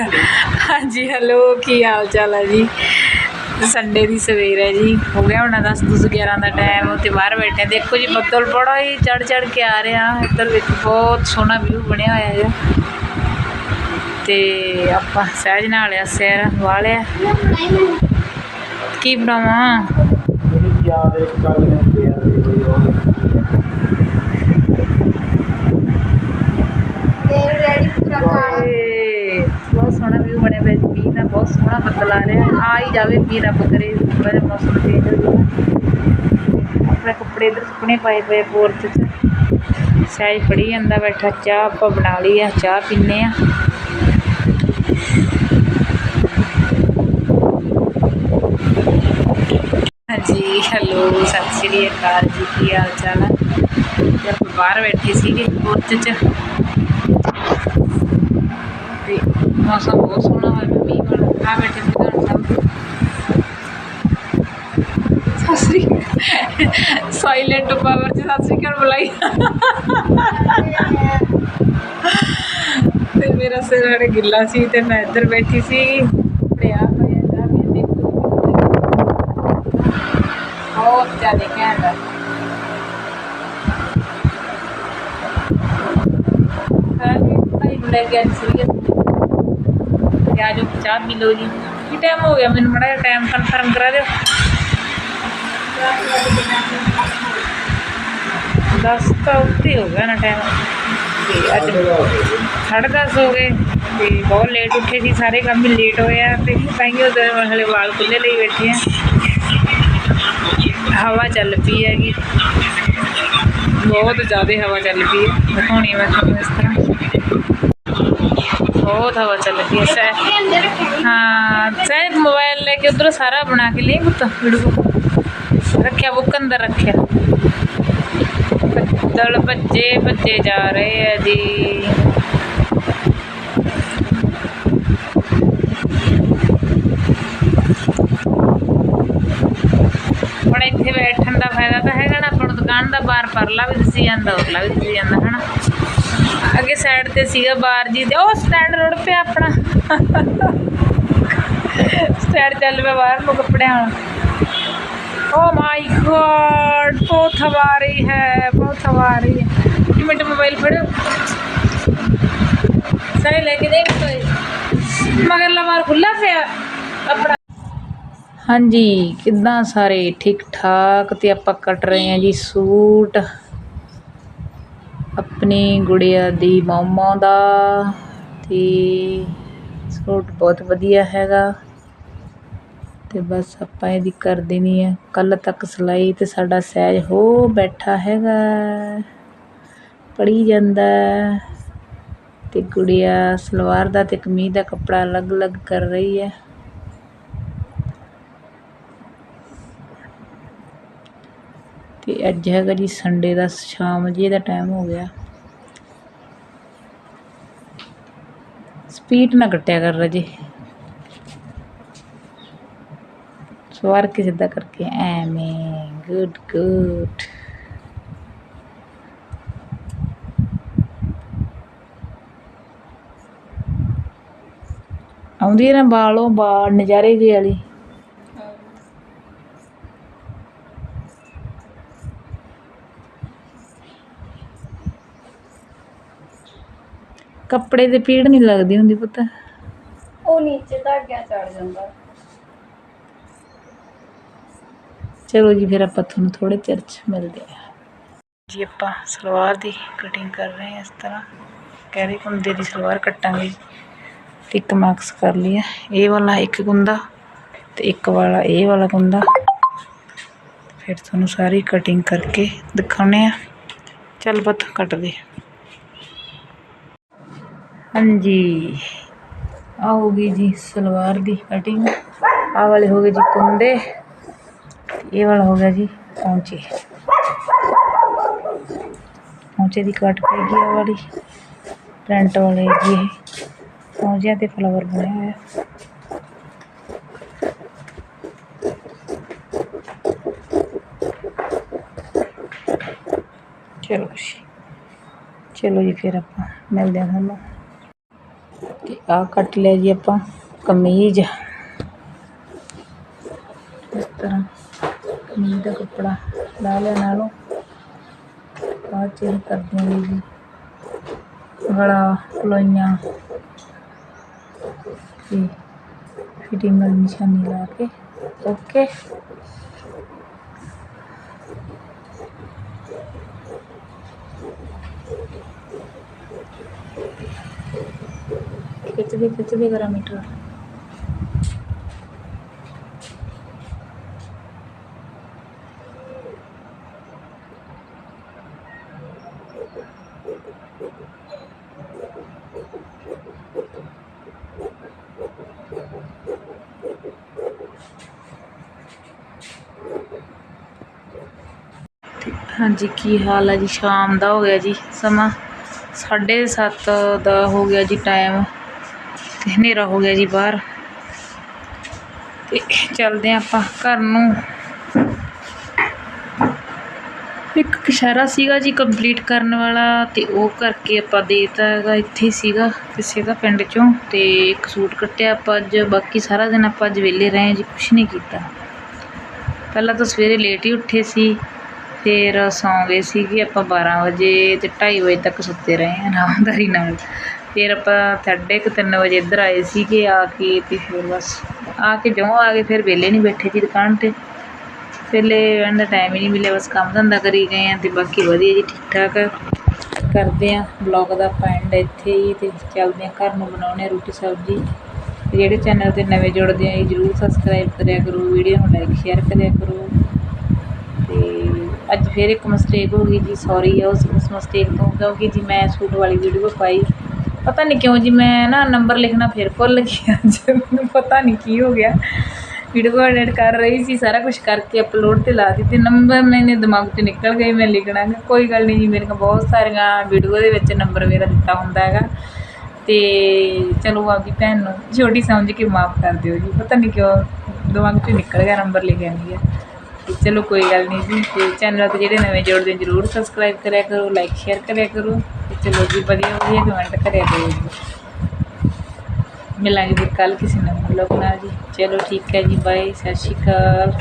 ਹਾਂਜੀ ਹੈਲੋ ਕੀ ਹਾਲ ਚਾਲ ਹੈ ਜੀ? ਸੰਡੇ ਦੀ ਸਵੇਰ ਹੈ ਜੀ। ਹੋ ਗਿਆ ਹੁਣ 10 ਦਸ 11 ਦਾ ਟਾਈਮ ਤੇ ਬਾਹਰ ਬੈਠੇ ਦੇਖੋ ਜੀ, ਬੱਦਲ ਬੜਾ ਹੀ ਚੜ ਚੜ ਕੇ ਆ ਰਿਹਾ। ਇੱਧਰ ਵਿੱਚ ਬਹੁਤ ਸੋਹਣਾ ਵਿਊ ਬਣਿਆ ਹੋਇਆ ਹੈ ਤੇ ਆਪਾਂ ਸਹਿਜ ਨਾਲ ਆ ਸਿਰ ਵਾਲਿਆ ਕੀ ਬਣਾਵਾਂ? ਯਾਦ ਇੱਕ ਗੱਲ ਨੇ ਪਿਆ ਦੀ ਹੋਈ ਉਹ ਓਏ, ਬਹੁਤ ਸੋਹਣਾ ਵਿਊ ਬਣਿਆ ਪਿਆ ਜੀ ਮੀਂਹ ਦਾ ਬਹੁਤ ਸੋਹਣਾ ਬੱਦਲ ਆ ਰਿਹਾ ਆ ਹੀ ਜਾਵੇ ਮੀਂਹ ਰੱਬ ਕਰੇ ਥੋੜਾ ਜਿਹਾ ਮੌਸਮ ਚੇਂਜ ਹੋ ਜਾਵੇ ਆਪਣੇ ਕੱਪੜੇ ਇੱਧਰ ਸੁੱਕਣੇ ਪਏ ਪਏ ਪੋਰਚ 'ਚ। ਸਹਿਜ ਫੜੀ ਜਾਂਦਾ ਬੈਠਾ, ਚਾਹ ਆਪਾਂ ਬਣਾ ਲਈ ਆ, ਚਾਹ ਪੀਨੇ ਆ। ਹਾਂਜੀ, ਹੈਲੋ, ਸਤਿ ਸ਼੍ਰੀ ਅਕਾਲ ਜੀ, ਕੀ ਹਾਲ ਚਾਲ ਹੈ ਤੇ ਆਪਾਂ ਬਾਹਰ ਬੈਠੇ ਸੀਗੇ ਪੋਰਚ 'ਚ। ਤੇ ਮੌਸਮ ਬਹੁਤ ਸੋਹਣਾ ਹੋਇਆ ਪਿਆ ਮੀਂਹ ਵਾਲਾ ਆ ਬੈਠੇ ਸੀ ਘਰ ਸਭ। ਸਾਇਲੈਂਟ ਪਾਵਰ ਚ ਸਤਿ ਸ੍ਰੀ ਬੁਲਾਈ। ਤੇ ਮੇਰਾ ਸਿਰ ਹੜ ਗਿੱਲਾ ਸੀ ਤੇ ਮੈਂ ਇੱਧਰ ਬੈਠੀ ਸੀ। ਤੇ ਪਿਆ ਜਾ ਵੀ ਦੇਖੋ। ਬਹੁਤ ਜ਼ਿਆਦਾ ਘੈਂਟ ਆ। ਭਾਈ ਨੂੰ ਲੈ ਗਿਆ ਸੀ। ਆ ਜਾਓ ਚਾਹ ਪੀ ਲਓ ਜੀ। ਕੀ ਟਾਈਮ ਹੋ ਗਿਆ? ਮੈਨੂੰ ਮੜਾ ਟਾਈਮ ਕਨਫਰਮ ਕਰਾ ਦਿਓ। ਦਸ ਤਾਂ ਉੱਤੇ ਹੋ ਗਿਆ ਨਾ ਟਾਈਮ ਤੇ ਅੱਜ ਸਾਢੇ ਦਸ ਹੋ ਗਏ। ਤੇ ਬਹੁਤ ਲੇਟ ਉੱਠੇ ਸੀ। ਸਾਰੇ ਕੰਮ ਵੀ ਲੇਟ ਹੋਏ ਆ। ਤੇ ਤਾਂਹੀਓ ਹਲੇ ਵਾਲ ਖੁੱਲੇ ਲਈ ਬੈਠੇ ਆ। ਹਵਾ ਚੱਲ ਪਈ ਹੈਗੀ। ਬਹੁਤ ਜ਼ਿਆਦਾ ਹਵਾ ਚੱਲ ਪਈ ਹੈ। ਦਿਖਾਉਣੀ ਮੈਂ ਤੁਹਾਨੂੰ ਇਸ ਤਰ੍ਹਾਂ। ਬਹੁਤ ਹਵਾ ਚੱਲ ਪਈ ਹੈ ਸੈ ਹਾਂ ਸੈ ਮੋਬਾਈਲ ਲੈ ਕੇ ਉਧਰ ਸਾਰਾ ਬਣਾ ਕੇ ਲਈ ਪੁੱਤ ਵੀਡੀਓ ਰੱਖਿਆ ਬੁੱਕ ਅੰਦਰ ਰੱਖਿਆ ਬੱਦਲ ਭੱਜੇ ਭੱਜੇ ਜਾ ਰਹੇ ਆ ਜੀ ਹੁਣ ਇੱਥੇ ਬੈਠਣ ਦਾ ਫਾਇਦਾ ਤਾਂ ਹੈਗਾ ਨਾ ਆਪਾਂ ਨੂੰ ਦੁਕਾਨ ਦਾ ਬਾਹਰ ਪਰਲਾ ਵੀ ਦਿਸੀ ਜਾਂਦਾ, ਉਰਲਾ ਵੀ ਦਿਸੀ ਜਾਂਦਾ, ਹਨਾ? ਅੱਗੇ ਸਾਈਡ ਤੇ ਸੀਗਾ ਬਾਰ ਜੀ ਤੇ, ਉਹ ਸਟੈਂਡ ਰੁੜ ਪਿਆ ਆਪਣਾ। ਸਟੈਂਡ ਚੱਲ ਪਿਆ ਬਾਹਰ ਨੂੰ ਕੱਪੜਿਆਂ ਵਾਲਾ। ਓ ਮਾਈ ਗॉड ਬਹੁਤ ਹਵਾ ਰਹੀ ਹੈ, ਬਹੁਤ ਹਵਾ ਰਹੀ ਹੈ। ਇੱਕ ਮਿੰਟ ਮੋਬਾਈਲ ਫੜੋ ਸਾਰੇ ਲੈ ਕੇ ਦੇਖ ਤੋਏ ਮਗਰਲਾ ਬਾਰ ਖੁੱਲਾ ਪਿਆ। ਆਪਣਾ ਹਾਂਜੀ, ਕਿੱਦਾਂ ਸਾਰੇ? ਠੀਕ ਠਾਕ ਤੇ ਆਪਾਂ ਕੱਟ ਰਹੇ ਹਾਂ ਜੀ ਸੂਟ। ਆਪਣੀ ਗੁੜੀਆ ਦੀ ਮਮਾ ਦਾ ਤੇ ਸੂਟ ਬਹੁਤ ਵਧੀਆ ਹੈਗਾ। ਤੇ ਬਸ ਆਪਾਂ ਇਹਦੀ ਕਰ ਦੇਣੀ ਹੈ। ਕੱਲ ਤੱਕ ਸਿਲਾਈ ਤੇ ਸਾਡਾ ਸਹਿਜ ਹੋ ਬੈਠਾ ਹੈਗਾ। ਪੜੀ ਜਾਂਦਾ ਹੈ। ਤੇ ਗੁੜੀਆ ਸਲਵਾਰ ਦਾ ਤੇ ਕਮੀਜ਼ ਦਾ ਕੱਪੜਾ ਅਲੱਗ-ਅਲੱਗ ਕਰ ਰਹੀ ਹੈ। ਤੇ ਅੱਜ ਹੈਗਾ ਜੀ ਸੰਡੇ ਦਾ ਸ਼ਾਮ ਜੇ ਦਾ ਟਾਈਮ ਹੋ ਗਿਆ। ਸਪੀਡ ਨਾ ਕੱਟਿਆ ਕਰ ਰਜੇ। ਸਵਾਰ ਕੇ ਸਿੱਧਾ ਕਰਕੇ ਐਵੇਂ ਗੁੱਡ ਗੁੱਡ ਆਉਂਦੀ ਹੈ ਨਾ ਬਾਲੋਂ ਬਾਲ ਨਜ਼ਾਰੇ ਜਿਹੇ ਵਾਲੀ। ਕੱਪੜੇ ਤੇ ਪੀੜ ਨਹੀਂ ਲੱਗਦੀ ਹੁੰਦੀ ਪੁੱਤ। ਉਹ ਨੀਚੇ ਧਾਗਿਆ ਚੜ ਜਾਂਦਾ। ਚਲੋ ਜੀ ਫਿਰ ਆਪਾਂ ਤੁਹਾਨੂੰ ਥੋੜੇ ਚਿਰ ਚ ਮਿਲਦੇ ਆ ਜੀ ਆਪਾਂ ਸਲਵਾਰ ਦੀ ਕਟਿੰਗ ਕਰ ਰਹੇ ਹਾਂ ਇਸ ਤਰ੍ਹਾਂ। ਕਹਿ ਕੁੰਦੇ ਦੀ ਸਲਵਾਰ ਕੱਟਾਂਗੇ। ਤੇ ਇੱਕ ਮਾਰਕਸ ਕਰ ਲਿਆ ਇਹ ਵਾਲਾ ਇੱਕ ਕੁੰਦਾ ਤੇ ਇੱਕ ਵਾਲਾ ਇਹ ਵਾਲਾ ਕੁੰਦਾ। ਫਿਰ ਤੁਹਾਨੂੰ ਸਾਰੀ ਕਟਿੰਗ ਕਰਕੇ ਦਿਖਾਉਣੇ ਆ ਚੱਲ ਬੱਤ ਕੱਟ ਦੇ ਹਾਂਜੀ। ਆ ਹੋ ਗਈ ਜੀ ਸਲਵਾਰ ਦੀ ਕਟਿੰਗ ਆ ਵਾਲੇ ਹੋ ਗਏ ਜੀ ਕੁੰਦੇ ਇਹ ਵਾਲਾ ਹੋ ਗਿਆ ਜੀ ਪੌਂਚੇ। ਪੌਂਚੇ ਦੀ ਕੱਟ ਪੈ ਗਈ ਆ ਵਾਲੀ। ਪ੍ਰਿੰਟ ਵਾਲੇ ਜੀ ਇਹ। ਪੌਂਚਿਆਂ ਤੇ ਫਲਾਵਰ ਬਣਿਆ ਹੋਇਆ। ਚਲੋ ਜੀ। ਚਲੋ ਜੀ ਫਿਰ ਆਪਾਂ ਮਿਲਦੇ ਹਾਂ ਤੁਹਾਨੂੰ। ਆ ਕੱਟ ਲਿਆ ਜੀ ਆਪਾਂ, ਕਮੀਜ਼। ਇਸ ਤਰ੍ਹਾਂ ਕਮੀਜ਼ ਦਾ ਕੱਪੜਾ ਲਾ ਲਿਆ ਨਾਲੋਂ। ਬਾਅਦ 'ਚ ਇਹ ਕਰ ਦਿਆਂਗੇ ਜੀ। ਗਲਾ ਪਲੋਈਆਂ ਤੇ ਫਿਟਿੰਗ ਵਾਲੀ ਨਿਸ਼ਾਨੀ ਲਾ ਕੇ ਓਕੇ ਖਿੱਚਦੇ ਖਿੱਚਦੇ ਕਰਾਂ ਮੀਟਰ। ਹਾਂਜੀ, ਕੀ ਹਾਲ ਹੈ ਜੀ? ਸ਼ਾਮ ਦਾ ਹੋ ਗਿਆ ਜੀ ਸਮਾਂ। 7:30 ਦਾ ਹੋ ਗਿਆ ਜੀ ਟਾਈਮ ਹਨੇਰਾ ਹੋ ਗਿਆ ਜੀ ਬਾਹਰ। ਤੇ ਚੱਲਦੇ ਹਾਂ ਆਪਾਂ ਘਰ ਨੂੰ। ਇੱਕ ਕਸ਼ਹਿਰਾ ਸੀਗਾ ਜੀ ਕੰਪਲੀਟ ਕਰਨ ਵਾਲਾ ਤੇ ਉਹ ਕਰਕੇ ਆਪਾਂ ਦੇਤਾ ਹੈਗਾ। ਇੱਥੇ ਸੀਗਾ ਕਿਸੇ ਦਾ ਪਿੰਡ ਚੋਂ ਤੇ ਇੱਕ ਸੂਟ ਕੱਟਿਆ ਆਪਾਂ ਅੱਜ। ਬਾਕੀ ਸਾਰਾ ਦਿਨ ਆਪਾਂ ਅੱਜ ਵਿਹਲੇ ਰਹੇ ਜੀ, ਕੁਛ ਨਹੀਂ ਕੀਤਾ। ਪਹਿਲਾਂ ਤਾਂ ਸਵੇਰੇ ਲੇਟ ਹੀ ਉੱਠੇ ਸੀ, ਫਿਰ ਸੌਂ ਗਏ ਸੀਗੇ ਆਪਾਂ 12 ਵਜੇ ਤੇ 2:30 ਵਜੇ ਤੱਕ ਸੁੱਤੇ ਰਹੇ ਹਾਂ ਆਰਾਮਦਾਰੀ ਨਾਲ। ਫਿਰ ਆਪਾਂ ਸਾਢੇ ਕੁ ਤਿੰਨ ਵਜੇ ਇੱਧਰ ਆਏ ਸੀਗੇ ਆ ਕੇ ਅਤੇ ਫਿਰ ਬਸ ਆ ਕੇ ਜਿਉਂ ਆ ਗਏ, ਫਿਰ ਵਿਹਲੇ ਨਹੀਂ ਬੈਠੇ ਜੀ ਦੁਕਾਨ ਤੇ। ਵਿਹਲੇ ਬਹਿਣ ਦਾ ਟਾਈਮ ਹੀ ਨਹੀਂ ਮਿਲਿਆ, ਬਸ ਕੰਮ ਧੰਦਾ ਕਰੀ ਗਏ ਆ ਅਤੇ ਬਾਕੀ ਵਧੀਆ ਜੀ ਠੀਕ ਠਾਕ ਕਰਦੇ ਆ। ਬਲੌਗ ਦਾ ਪੈਂਡ ਇੱਥੇ ਹੀ ਅਤੇ ਚੱਲਦੇ ਆ, ਘਰ ਨੂੰ ਬਣਾਉਣੇ ਆ ਰੋਟੀ ਸਬਜ਼ੀ। ਤੇ ਜਿਹੜੇ ਚੈਨਲ ਤੇ ਨਵੇਂ ਜੁੜਦੇ ਆ ਜੀ ਜਰੂਰ ਸਬਸਕ੍ਰਾਈਬ ਕਰਿਆ ਕਰੋ ਵੀਡੀਓ ਨੂੰ ਲਾਈਕ ਸ਼ੇਅਰ ਕਰਿਆ ਕਰੋ। ਤੇ ਅੱਜ ਫਿਰ ਇੱਕ ਮਿਸਟੇਕ ਹੋ ਗਈ ਜੀ ਸੌਰੀ ਆ ਉਸ ਉਸ ਮਿਸਟੇਕ ਤੋਂ, ਕਿਉਂਕਿ ਜੀ ਮੈਂ ਸੂਟ ਵਾਲੀ ਵੀਡੀਓ ਪਾਈ। ਪਤਾ ਨਹੀਂ ਕਿਉਂ ਜੀ, ਮੈਂ ਨਾ ਨੰਬਰ ਲਿਖਣਾ ਫਿਰ ਭੁੱਲ ਗਈ ਅੱਜ। ਮੈਨੂੰ ਪਤਾ ਨਹੀਂ ਕੀ ਹੋ ਗਿਆ। ਵੀਡੀਓ ਐਡਿਟ ਕਰ ਰਹੀ ਸੀ, ਸਾਰਾ ਕੁਝ ਕਰਕੇ ਅਪਲੋਡ ਤੇ ਲਾ ਦਿੱਤੀ। ਨੰਬਰ ਮੈਨੇ ਦਿਮਾਗ 'ਚ ਨਿਕਲ ਗਏ, ਮੈਂ ਲਿਖਣਾ ਕੋਈ ਗੱਲ ਨਹੀਂ ਜੀ, ਮੇਰੇ ਮੇਰੀਆਂ ਬਹੁਤ ਸਾਰੀਆਂ ਵੀਡੀਓ ਦੇ ਵਿੱਚ ਨੰਬਰ ਮੇਰਾ ਦਿੱਤਾ ਹੁੰਦਾ ਹੈਗਾ। ਤੇ ਚਲੋ ਆਪਦੀ ਭੈਣ ਨੂੰ, ਛੋਟੀ ਸਮਝ ਕੇ ਮਾਫ ਕਰ ਦਿਓ ਜੀ। ਪਤਾ ਨਹੀਂ ਕਿਉਂ ਦਿਮਾਗ ਤੋਂ ਨਿਕਲ ਗਿਆ, ਨੰਬਰ ਲਿਖਿਆ ਨਹੀਂ ਗਿਆ। ਤੇ ਚਲੋ ਕੋਈ ਗੱਲ ਨਹੀਂ ਜੀ, ਤੇ ਚੈਨਲ ਤੇ ਜਿਹੜੇ ਨਵੇਂ ਜੁੜਦੇ ਜਰੂਰ ਸਬਸਕ੍ਰਾਈਬ ਕਰਿਆ ਕਰੋ ਲਾਈਕ ਸ਼ੇਅਰ ਕਰਿਆ ਕਰੋ। ਚਲੋ ਜੀ ਵਧੀਆ ਵਧੀਆ ਕਮੈਂਟ ਕਰਿਆ ਕਰੋ ਜੀ ਮਿਲਾਂਗੇ ਫਿਰ ਕੱਲ ਕਿਸੇ ਨਵੇਂ ਵਲੋਗ ਨਾਲ ਜੀ। ਚਲੋ ਠੀਕ ਹੈ ਜੀ, ਬਾਏ, ਸਤਿ ਸ਼੍ਰੀ ਅਕਾਲ।